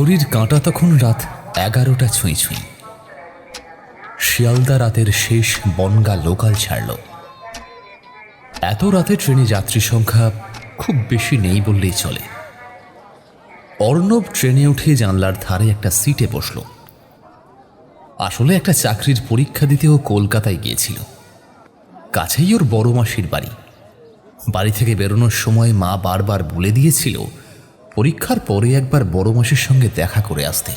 ঘড়ির কাঁটা তখন রাত এগারোটা ছুঁই ছুঁই। শিয়ালদা রাতের শেষ বনগা লোকাল ছাড়ল। এত রাতে ট্রেনে যাত্রী সংখ্যা খুব বেশি নেই বললেই চলে। অর্ণব ট্রেনে উঠে জানলার ধারে একটা সিটে বসল। আসলে একটা চাকরির পরীক্ষা দিতেও কলকাতায় গিয়েছিল। কাছেই ওর বড় মাসির বাড়ি। বাড়ি থেকে বেরোনোর সময় মা বারবার বলে দিয়েছিল পরীক্ষার পরে একবার বড় মাসির সঙ্গে দেখা করে আসতে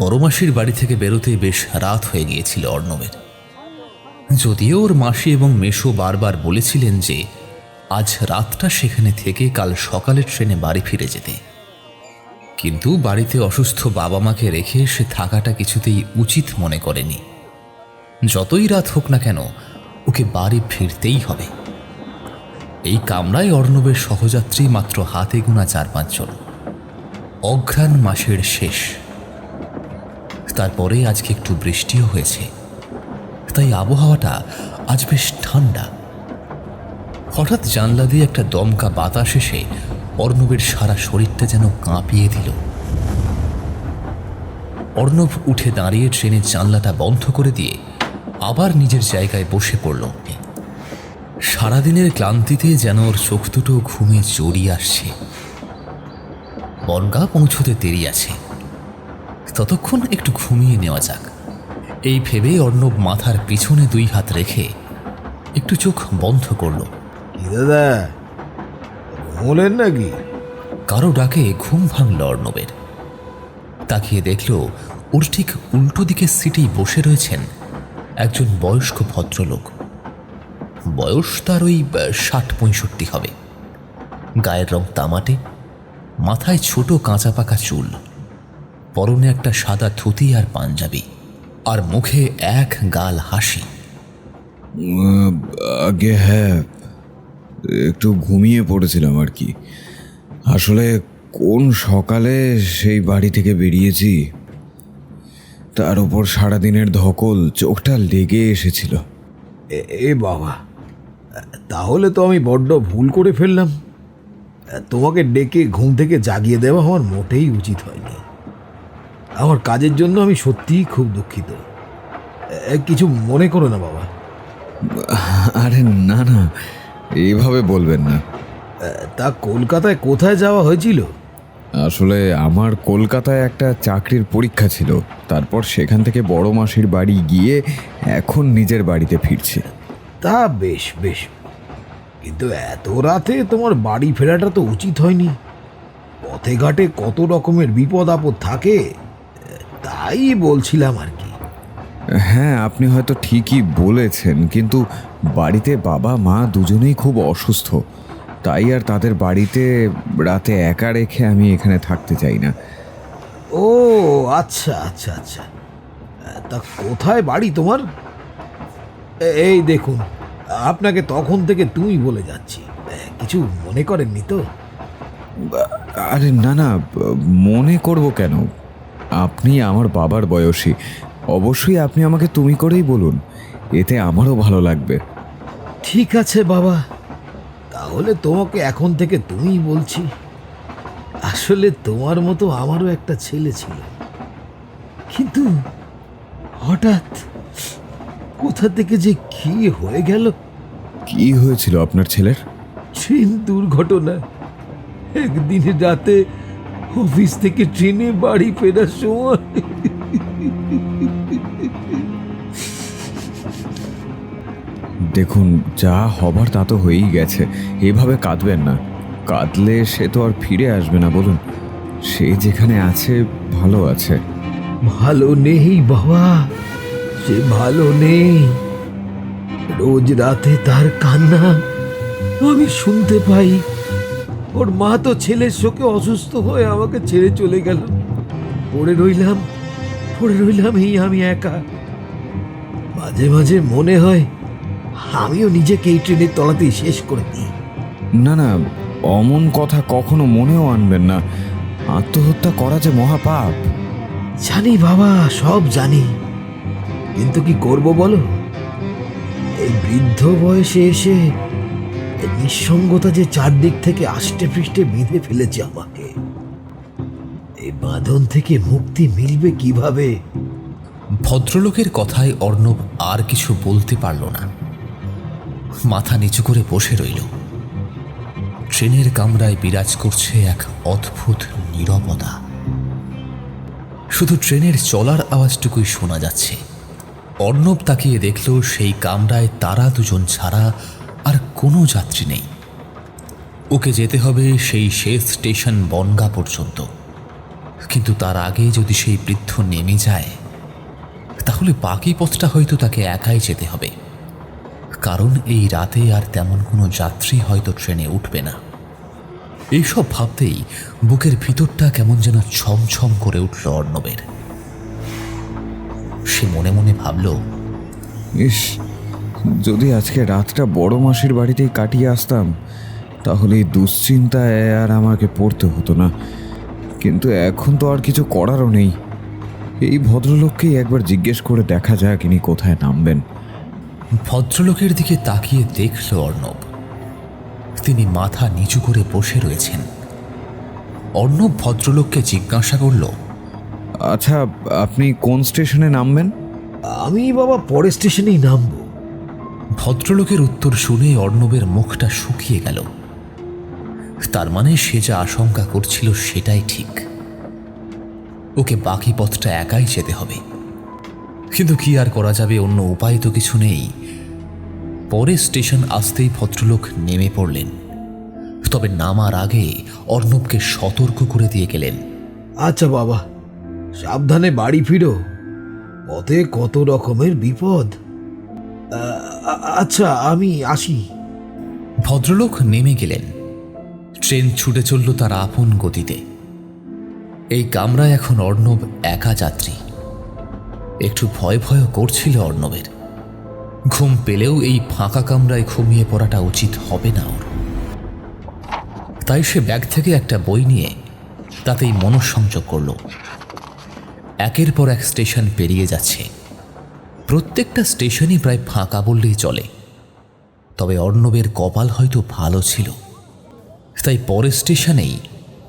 বড় মাসির বাড়ি থেকে বেরোতে বেশ রাত হয়ে গিয়েছিল অর্ণবের। যদিও ওর মাসি এবং মেশো বারবার বলেছিলেন যে, আজ রাতটা সেখানে থেকে কাল সকালের ট্রেনে বাড়ি ফিরে যেতে। কিন্তু বাড়িতে অসুস্থ বাবা মাকে রেখে সে থাকাটা কিছুতেই উচিত মনে করেনি। যতই রাত হোক না কেন, ওকে বাড়ি ফিরতেই হবে। এই কামরায় অর্ণবের সহযাত্রী মাত্র হাতে গোনা চার পাঁচজন। অঘ্রাণ মাসের শেষ। তারপরে আজকে একটু বৃষ্টিও হয়েছে। তাই আবহাওয়াটা আজ বেশ ঠান্ডা। হঠাৎ জানলা দিয়ে একটা দমকা বাতাস এসে অর্ণবের সারা শরীরটা যেন কাঁপিয়ে দিল। অর্ণব উঠে দাঁড়িয়ে ট্রেনের জানলাটা বন্ধ করে দিয়ে আবার নিজের জায়গায় বসে পড়ল। সারাদিনের ক্লান্তিতে যেন ওর চোখ দুটো ঘুমে জড়িয়ে আসছে। বনগা পৌঁছতে দেরি আছে। ততক্ষণ একটু ঘুমিয়ে নেওয়া যাক। এই ভেবে অর্ণব মাথার পিছনে দুই হাত রেখে একটু চোখ বন্ধ করল। দাদা? ঘুমলেন নাকি? কারও ডাকে ঘুম ভাঙল অর্ণবের। তাকিয়ে দেখল ওর ঠিক উল্টো দিকে সিটেই বসে রয়েছেন একজন বয়স্ক ভদ্রলোক। বয়স তার ওই ষাট পঁয়ষট্টি হবে। গায়ের রং তামাটে, মাথায় ছোট কাঁচা পাকা চুল, পরনে একটা সাদা ধুতি আর পাঞ্জাবি, আর মুখে এক গাল হাসি। আগে হ্যাঁ একটু ঘুমিয়ে পড়েছিলাম আর কি। আসলে কোন সকালে সেই বাড়ি থেকে বেরিয়েছি, তার উপর সারাদিনের ধকল চোখটা লেগে এসেছিল। এ বাবা তাহলে তো আমি বড্ড ভুল করে ফেললাম। তোমাকে ডেকে ঘুম থেকে জাগিয়ে দেওয়া আমার মোটেই উচিত হয়নি। আমার কাজের জন্য আমি সত্যিই খুব দুঃখিত। কিছু মনে করো না বাবা। আরে না না এইভাবে বলবেন না। তা কলকাতায় কোথায় যাওয়া হয়েছিল? আসলে আমার কলকাতায় একটা চাকরির পরীক্ষা ছিল। তারপর সেখান থেকে বড় মাসির বাড়ি গিয়ে এখন নিজের বাড়িতে ফিরছে। তা বেশ বেশ। কিন্তু এত রাতে তোমার বাড়ি ফেরাটা তো উচিত হয়নি। পথে ঘাটে কত রকমের বিপদ আপদ থাকে তাই বলছিলাম আর কি। হ্যাঁ আপনি হয়তো ঠিকই বলেছেন কিন্তু বাড়িতে বাবা মা দুজনেই খুব অসুস্থ। তাই আর তাদের বাড়িতে রাতে একা রেখে আমি এখানে থাকতে চাই না। ও আচ্ছা আচ্ছা আচ্ছা। তা কোথায় বাড়ি তোমার? এই দেখুন আপনাকে তখন থেকে তুমি বলে যাচ্ছি। কিছু মনে করেননি তো? আরে না না মনে করব কেন? আপনি আমার বাবার বয়সী। অবশ্যই আপনি আমাকে তুমি করেই বলুন। এতে আমারও ভালো লাগবে। ঠিক আছে বাবা। তাহলে তোমাকে এখন থেকে তুমি বলছি। আসলে তোমার মতো আমারও একটা ছেলে ছিল। কিন্তু হঠাৎ কোথা থেকে যে কি হয়ে গেল? কি হয়েছিল আপনার ছেলের? ট্রেন দুর্ঘটনা। একদিন রাতে অফিস থেকে ট্রেনে বাড়ি ফেরার সময়। দেখুন যা হবার তা তো হয়েই গেছে। এভাবে কাঁদবেন না। কাঁদলে সে তো আর ফিরে আসবে না বলুন। সে যেখানে আছে ভালো আছে। ভালো নেই বাবা। সে ভালো নেই। রোজ রাতে তার কান্না আমি শুনতে পাই। ওর মা তো ছেলের শোকে অসুস্থ হয়ে আমাকে ছেড়ে চলে গেল। পড়ে রইলাম পড়ে রইলাম এই আমি একা। মাঝে মাঝে মনে হয় আমিও নিজেকে এই ট্রেনের তলাতেই শেষ করে দিই। না না অমন কথা কখনো মনেও আনবেন না। আত্মহত্যা করা যে মহাপাপ। জানি বাবা সব জানি। কিন্তু কি করব বলো? এই বৃদ্ধ বয়সে এসে নিঃসঙ্গতা যে চারদিক থেকে আষ্টে পৃষ্ঠে বেঁধে ফেলেছে আমাকে, এ বাঁধন থেকে মুক্তি মিলবে কীভাবে? ভদ্রলোকের কথায় অর্ণব আর কিছু বলতে পারল না। মাথা নিচু করে বসে রইল। ট্রেনের কামরায় বিরাজ করছে এক অদ্ভুত নীরবতা। শুধু ট্রেনের চলার আওয়াজটুকুই শোনা যাচ্ছে। অর্ণব তাকিয়ে দেখল সেই কামরায় তারা দুজন ছাড়া আর কোনো যাত্রী নেই। ওকে যেতে হবে সেই শেষ স্টেশন বনগা পর্যন্ত। কিন্তু তার আগে যদি সেই বৃদ্ধ নেমে যায়, তাহলে বাকি পথটা হয়তো তাকে একাই যেতে হবে। কারণ এই রাতে আর তেমন কোনো যাত্রী হয়তো ট্রেনে উঠবে না। এইসব ভাবতেই বুকের ভিতরটা কেমন যেন ছমছম করে উঠল অর্ণবের। সে মনে মনে ভাবল ইস যদি আজকে রাতটা বড় মাসির বাড়িতেই কাটিয়ে আসতাম তাহলে এই দুশ্চিন্তায় আর আমাকে পড়তে হতো না। কিন্তু এখন তো আর কিছু করারও নেই। এই ভদ্রলোককেই একবার জিজ্ঞেস করে দেখা যাক ইনি কোথায় নামবেন। ভদ্রলোকের দিকে তাকিয়ে দেখল অর্ণব। তিনি মাথা নিচু করে বসে রয়েছেন। অর্ণব ভদ্রলোককে জিজ্ঞাসা করল আচ্ছা আপনি কোন স্টেশনে নামবেন? আমি বাবা পরের স্টেশনেই নামবো। ভদ্রলোকের উত্তর শুনে অর্ণবের মুখটা শুকিয়ে গেল। তার মানে সে যা আশঙ্কা করছিল সেটাই ঠিক। ওকে বাকি পথটা একাই যেতে হবে। কিন্তু কি আর করা যাবে অন্য উপায় তো কিছু নেই। পরে স্টেশন আসতেই ভদ্রলোক নেমে পড়লেন। তবে নামার আগে অর্ণবকে সতর্ক করে দিয়ে গেলেন। আচ্ছা বাবা সাবধানে বাড়ি ফিরো। পথে কত রকমের বিপদ। আচ্ছা আমি আসি। ভদ্রলোক নেমে গেলেন। ট্রেন ছুটে চলল তার আপন গতিতে। এই কামরায় এখন অর্ণব একা যাত্রী। একটু ভয় ভয় করছিল অর্ণবের। ঘুম পেলেও এই ফাঁকা কামরায় ঘুমিয়ে পড়াটা উচিত হবে না ওর। তাই সে ব্যাগ থেকে একটা বই নিয়ে তাতেই মনঃসংযোগ করল। একের পর এক স্টেশন পেরিয়ে যাচ্ছে। প্রত্যেকটা স্টেশনই প্রায় ফাঁকা বললেই চলে। তবে অর্ণবের কপাল হয়তো ভালো ছিল। তাই পরের স্টেশনেই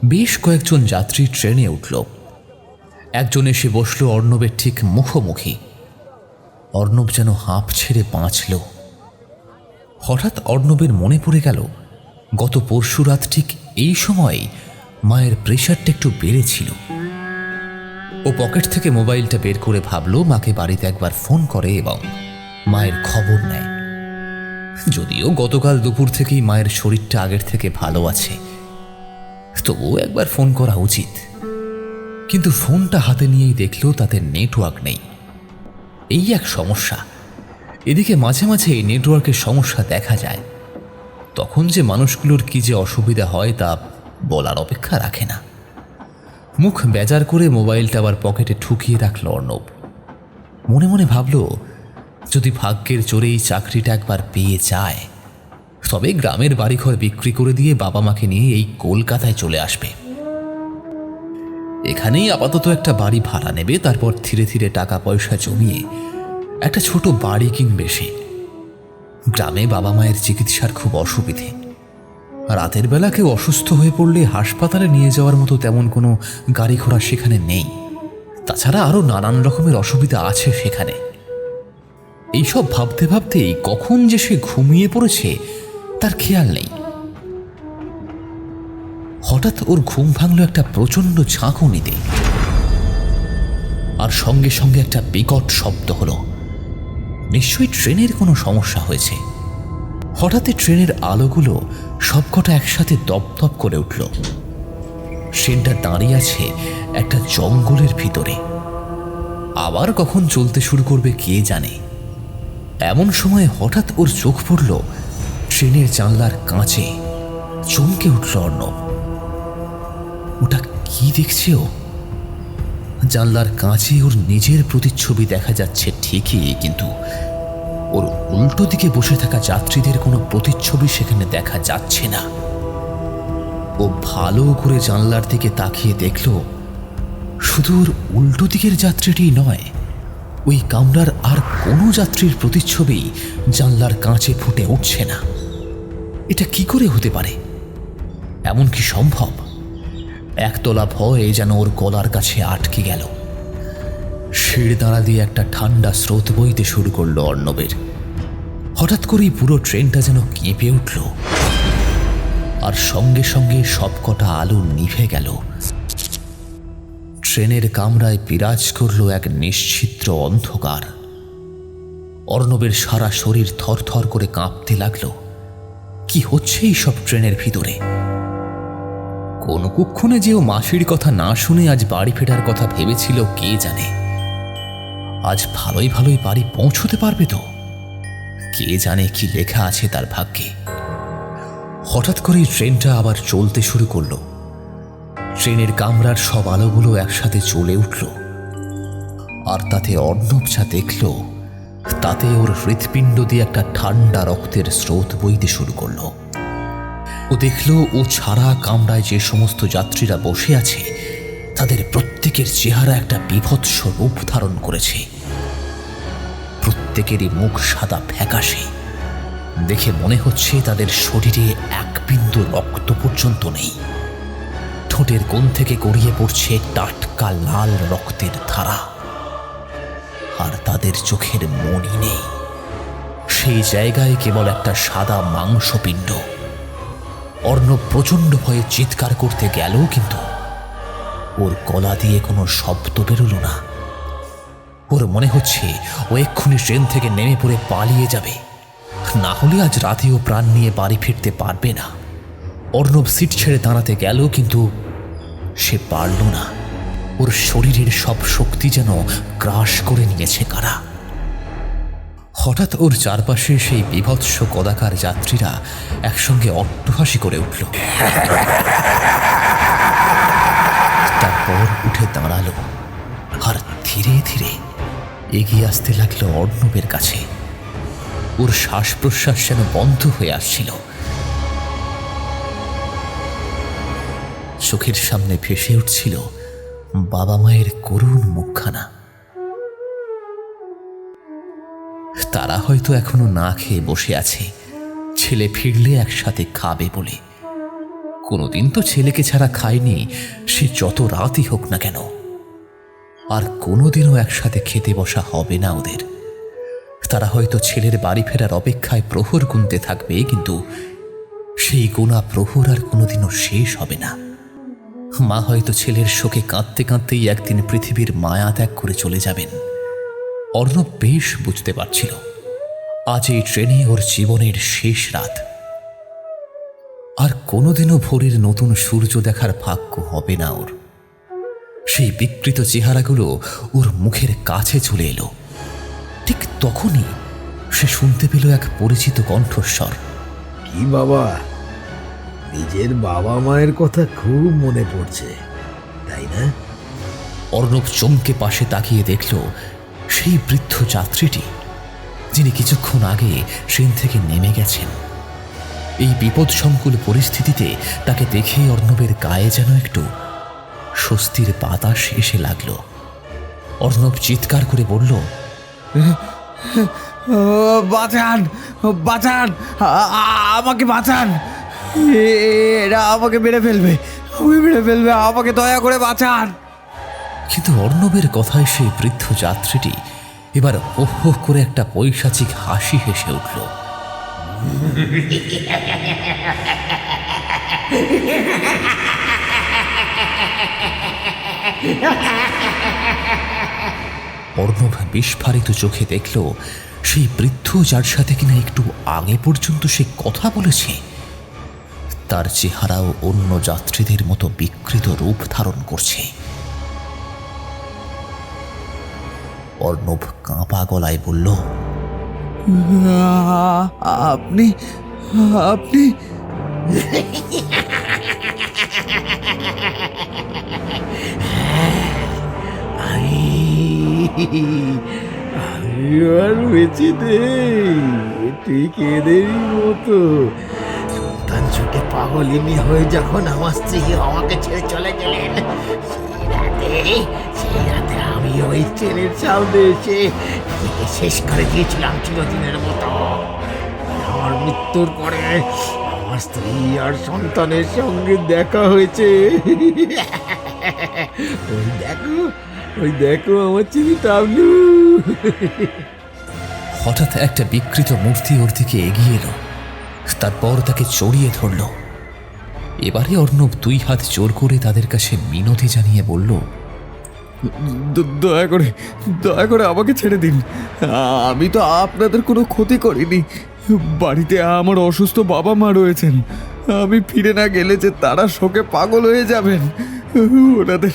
বেশ কয়েকজন যাত্রী ট্রেনে উঠল। একজন এসে বসল অর্ণবের ঠিক মুখোমুখি। অর্ণব যেন হাঁপ ছেড়ে বাঁচল। হঠাৎ অর্ণবের মনে পড়ে গেল, গত পরশু রাত ঠিক এই সময় মায়ের প্রেশারটা একটু বেড়েছিল। ও পকেট থেকে মোবাইলটা বের করে ভাবল, মাকে বাড়িতে একবার ফোন করে এবং মায়ের খবর নেয়। যদিও গতকাল দুপুর থেকেই মায়ের শরীরটা আগের থেকে ভালো আছে, তবুও একবার ফোন করা উচিত। কিন্তু ফোনটা হাতে নিয়েই দেখল তাতে নেটওয়ার্ক নেই। এই এক সমস্যা। এদিকে মাঝে মাঝে এই নেটওয়ার্কের সমস্যা দেখা যায়। তখন যে মানুষগুলোর কি যে অসুবিধা হয় তা বলার অপেক্ষা রাখে না। মুখ বেজার করে মোবাইলটা আবার পকেটে ঠুকিয়ে রাখল অর্ণব। মনে মনে ভাবল, যদি ভাগ্যের জোরেই চাকরিটা একবার পেয়ে যায়, তবে গ্রামের বাড়িঘর বিক্রি করে দিয়ে বাবা মাকে নিয়ে এই কলকাতায় চলে আসবে। এখানেই আপাতত একটা বাড়ি ভাড়া নেবে, তারপর ধীরে ধীরে টাকা পয়সা জমিয়ে একটা ছোট বাড়ি কিনবে সে। গ্রামে বাবা মায়ের চিকিৎসার খুব অসুবিধে। রাতের বেলা কেউ অসুস্থ হয়ে পড়লে হাসপাতালে নিয়ে যাওয়ার মতো তেমন কোনো গাড়ি ঘোড়া সেখানে নেই। তাছাড়া আরও নানান রকমের অসুবিধা আছে সেখানে। এইসব ভাবতে ভাবতেই কখন যে সে ঘুমিয়ে পড়েছে, তার খেয়াল নেই। হঠাৎ ওর ঘুম ভাঙল একটা প্রচণ্ড ঝাঁকুনিতে। আর সঙ্গে সঙ্গে একটা বিকট শব্দ হলো। নিশ্চয়ই ট্রেনের কোনো সমস্যা হয়েছে। হঠাৎই ট্রেনের আলোগুলো সবকটা একসাথে দপদপ করে উঠল। ট্রেনটা দাঁড়িয়ে আছে একটা জঙ্গলের ভিতরে। আবার কখন চলতে শুরু করবে কে জানে। এমন সময় হঠাৎ ওর চোখ পড়ল ট্রেনের জানলার কাঁচে। চমকে উঠল অর্ণব। ওটা কি দেখছে ও? জানলার কাঁচে ওর নিজের প্রতিচ্ছবি দেখা যাচ্ছে ঠিকই, কিন্তু ওর উল্টো দিকে বসে থাকা যাত্রীদের কোনো প্রতিচ্ছবি সেখানে দেখা যাচ্ছে না। ও ভালো করে জানলার দিকে তাকিয়ে দেখল, শুধু ওর উল্টো দিকের যাত্রীটি নয়, ওই কামরার আর কোনো যাত্রীর প্রতিচ্ছবি জানলার কাঁচে ফুটে উঠছে না। এটা কি করে হতে পারে? এমন কি সম্ভব? একতলা ভয়ে যেন ওর গলার কাছে আটকে গেল। শির দাঁড়া দিয়ে একটা ঠান্ডা স্রোত বইতে শুরু করল অর্ণবের। হঠাৎ করেই পুরো ট্রেনটা যেন কেঁপে উঠল। আর সঙ্গে সঙ্গে সবকটা আলো নিভে গেল। ট্রেনের কামরায় বিরাজ করল এক নিশ্চিত্র অন্ধকার। অর্ণবের সারা শরীর থরথর করে কাঁপতে লাগল। কি হচ্ছে এই সব ট্রেনের ভিতরে? কোন কুক্ষণে যে ও মাসির কথা না শুনে আজ বাড়ি ফেরার কথা ভেবেছিল কে জানে। আজ ভালোই ভালোই বাড়ি পৌঁছতে পারবে তো। কে জানে কি লেখা আছে তার ভাগ্যে। হঠাৎ করেই ট্রেনটা আবার চলতে শুরু করল। ট্রেনের কামরার সব আলোগুলো একসাথে চলে উঠল। আর তাতে অর্ণব যা দেখল, তাতে ওর হৃৎপিণ্ড দিয়ে একটা ঠান্ডা রক্তের স্রোত বইতে শুরু করল। ও দেখল, ও ছাড়া কামরায় যে সমস্ত যাত্রীরা বসে আছে, তাদের প্রত্যেকের চেহারা একটা বিভৎস রূপ ধারণ করেছে। প্রত্যেকেরই মুখ সাদা ফ্যাকাশে। দেখে মনে হচ্ছে তাদের শরীরে এক বিন্দু রক্ত পর্যন্ত নেই। ঠোঁটের কোণ থেকে গড়িয়ে পড়ছে টাটকা লাল রক্তের ধারা। আর তাদের চোখের মনি নেই। সেই জায়গায় কেবল একটা সাদা মাংসপিণ্ড। অর্ণব প্রচণ্ড ভয়ে চিৎকার করতে গেল কিন্তু ওর গলা দিয়ে কোনো শব্দ বেরোলো না। ওর মনে হচ্ছে ও এক্ষুনি ট্রেন থেকে নেমে পড়ে পালিয়ে যাবে। না হলে আজ রাতে ও প্রাণ নিয়ে বাড়ি ফিরতে পারবে না। অর্ণব সিট ছেড়ে দাঁড়াতে গেল কিন্তু সে পারল না। ওর শরীরের সব শক্তি যেন গ্রাস করে নিয়েছে কারা। হঠাৎ ওর চারপাশে সেই বিভৎস কদাকার যাত্রীরা একসঙ্গে অট্টহাসি করে উঠল। তারপর উঠে দাঁড়াল আর ধীরে ধীরে এগিয়ে আসতে লাগল অর্ণবের কাছে। ওর শ্বাস প্রশ্বাস যেন বন্ধ হয়ে আসছিল। চোখের সামনে ভেসে উঠছিল বাবা মায়ের করুণ মুখখানা। তারা হয়তো এখনও না খেয়ে বসে আছে। ছেলে ফিরলে একসাথে খাবে বলে। কোনোদিন তো ছেলেকে ছাড়া খায়নি, সে যত রাতই হোক না কেন। আর কোনোদিনও একসাথে খেতে বসা হবে না ওদের। তারা হয়তো ছেলের বাড়ি ফেরার অপেক্ষায় প্রহর গুনতে থাকবে, কিন্তু সেই গোনা প্রহর আর কোনোদিনও শেষ হবে না। মা হয়তো ছেলের শোকে কাঁদতে কাঁদতেই একদিন পৃথিবীর মায়া ত্যাগ করে চলে যাবেন। অর্ণব বেশ বুঝতে পারছিল। আজ এই ট্রেনে ওর জীবনের শেষ রাত। আর কোনোদিনও ভোরের নতুন সূর্য দেখার ভাগ্য হবে না ওর। সেই বিকৃত চেহারাগুলো ওর মুখের কাছে চলে এলো। ঠিক তখনই সে শুনতে পেল এক পরিচিত কণ্ঠস্বর। কি বাবা? নিজের বাবা মায়ের কথা খুব মনে পড়ছে তাই না? অর্ণব চমকে পাশে তাকিয়ে দেখল সেই বৃদ্ধ যাত্রীটি যিনি কিছুক্ষণ আগে ট্রেন থেকে নেমে গেছেন। এই বিপদসংকুল পরিস্থিতিতে তাকে দেখে অর্ণবের গায়ে যেন একটু স্বস্তির বাতাস এসে লাগল। অর্ণব চিৎকার করে বলল বাঁচান বাঁচান আমাকে বাঁচান। এরা আমাকে মেরে ফেলবে আমাকে মেরে ফেলবে আমাকে দয়া করে বাঁচান। কিন্তু অর্ণবের কথায় সেই বৃদ্ধ যাত্রীটি এবার ওহ ওহ করে একটা পৈশাচিক হাসি হেসে উঠল। অর্ণব বিস্ফারিত চোখে দেখল, সেই বৃদ্ধ যার সাথে কিনা একটু আগে পর্যন্ত সে কথা বলেছে, তার চেহারাও অন্য যাত্রীদের মতো বিকৃত রূপ ধারণ করছে। অর্ণব কাঁপা গলায় বলল, আপনি আপনি আমি আমি আর বেঁচে নেই ঠিক এদেরই মতো। সন্তান ছুটে পাগলিনী হয়ে যখন আমার স্ত্রী আমাকে ছেড়ে চলে গেলেন, সেই রাতে সেই রাতে আমি ওই ট্রেনের সামনে এসে নিজেকে শেষ করে দিয়েছিলাম চিরদিনের মতো। আমার মৃত্যুর পরে আমার স্ত্রী আর সন্তানের সঙ্গে দেখা হয়েছে। দেখো ওই দেখো আমার চিনি টাবলু হঠাৎ একটা বিকৃত মূর্তি ওর দিকে এগিয়ে এলো। তারপর তাকে চড়িয়ে ধরল। এবারে অর্ণব দুই হাত জোর করে তাদের কাছে মিনতি জানিয়ে বলল দয়া করে দয়া করে আমাকে ছেড়ে দিন। আমি তো আপনাদের কোনো ক্ষতি করিনি। বাড়িতে আমার অসুস্থ বাবা মা রয়েছেন। আমি ফিরে না গেলে যে তারা শোকে পাগল হয়ে যাবেন। ওনাদের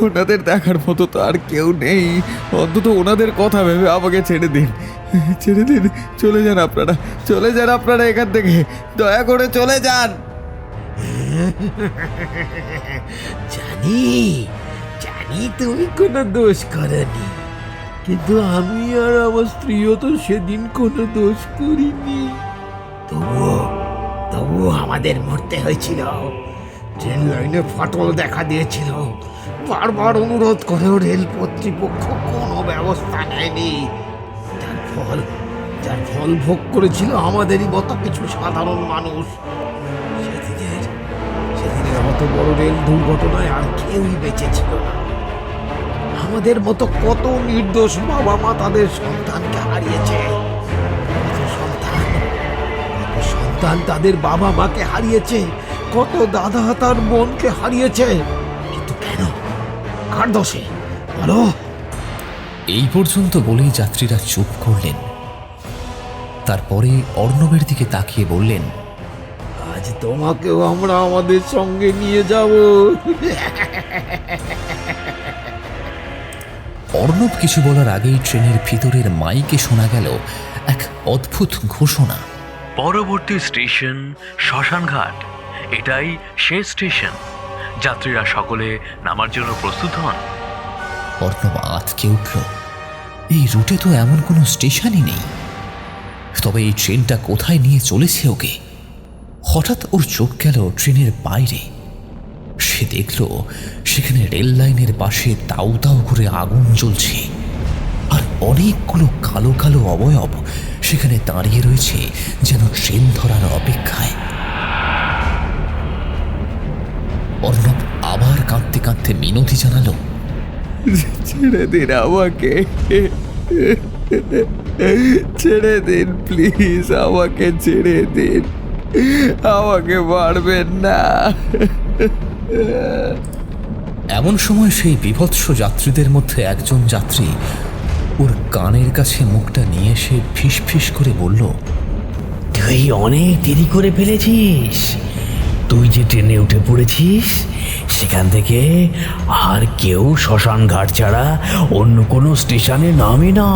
ওনাদের দেখার মতো তো আর কেউ নেই। অন্তত ওনাদের কথা ভেবে আমাকে ছেড়ে দিন। ছেড়ে দিন। চলে যান আপনারা। চলে যান আপনারা এখান থেকে। দয়া করে চলে যান। জানি জানি তুমি কোনো দোষ করনি। কিন্তু আমি আর আমার স্ত্রীও তো সেদিন কোনো দোষ করিনি। তবুও তবুও আমাদের মরতে হয়েছিল। ট্রেন লাইনে ফাটল দেখা দিয়েছিল। বারবার অনুরোধ করেও রেল কর্তৃপক্ষ কোনো ব্যবস্থা নেয়নি। যার ফল যার ফল ভোগ করেছিল আমাদেরই মতো কিছু সাধারণ মানুষ। সেদিনের সেদিনের অত বড় রেল দুর্ঘটনায় আর কেউই বেঁচে ছিল না। আমাদের মতো কত নির্দোষ বাবা মা তাদের সন্তানকে হারিয়েছে। সন্তান সন্তান তাদের বাবা মাকে হারিয়েছে। কত দাদা তার বোনকে হারিয়েছে। কার দোষে বলো। এই পর্যন্ত বলেই যাত্রীরা চুপ করলেন। তারপরে অর্ণবের দিকে তাকিয়ে বললেন আজ তোমাকেও আমরা আমাদের সঙ্গে নিয়ে যাব। অর্ণব কিছু বলার আগেই ট্রেনের ভিতরের মাইকে শোনা গেল এক অদ্ভুত ঘোষণা। পরবর্তী স্টেশন শ্মশানঘাট। এটাই শেষ স্টেশন। যাত্রীরা সকলে নামার জন্য প্রস্তুত হন। অর্ণব আঁতকে উঠল এই রুটে তো এমন কোনো স্টেশনই নেই। তবে এই ট্রেনটা কোথায় নিয়ে চলেছে ওকে? হঠাৎ ওর চোখ গেল ট্রেনের বাইরে। সে দেখল সেখানে রেল লাইনের পাশে দাউ দাউ করে আগুন জ্বলছে। আর অনেকগুলো কালো কালো অবয়ব সেখানে দাঁড়িয়ে রয়েছে যেন ট্রেন ধরার অপেক্ষায়। অর্ণব আবার কাঁদতে কাঁদতে মিনতি জানালো। ছেড়ে দিন আমাকে। ছেড়ে দিন প্লিজ আমাকে ছেড়ে দিন। আমাকে মারবেন না। এমন সময় সেই বিভৎস যাত্রীদের মধ্যে একজন যাত্রী ওর কানের কাছে মুখটা নিয়ে এসে ফিস ফিস করে বলল তুই অনেক দেরি করে ফেলেছিস। তুই যে ট্রেনে উঠে পড়েছিস, সেখান থেকে আর কেউ শ্মশান ঘাট ছাড়া অন্য কোনো স্টেশনে নামে না।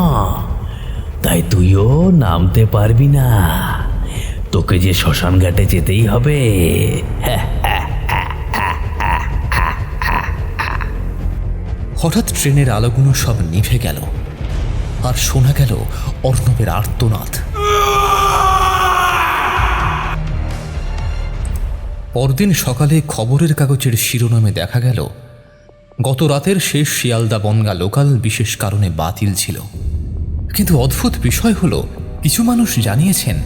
তাই তুইও নামতে পারবি না। তোকে যে শ্মশান ঘাটে যেতেই হবে। হঠাৎ ট্রেনের আলোগুলো সব নিভে গেল। আর শোনা গেল অর্ণবের আর্তনাদ। পরদিন সকালে খবরের কাগজের শিরোনামে দেখা গেল, গত রাতের শেষ শিয়ালদা বনগা লোকাল বিশেষ কারণে বাতিল ছিল। কিন্তু অদ্ভুত বিষয় হলো, কিছু মানুষ জানিয়েছেন,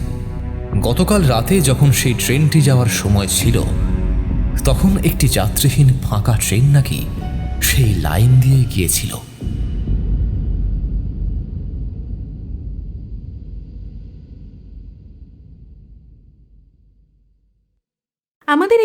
গতকাল রাতে যখন সেই ট্রেনটি যাওয়ার সময় ছিল, তখন একটি যাত্রীহীন ফাঁকা ট্রেন নাকি সেই লাইন দিয়ে গিয়েছিল আমাদের এই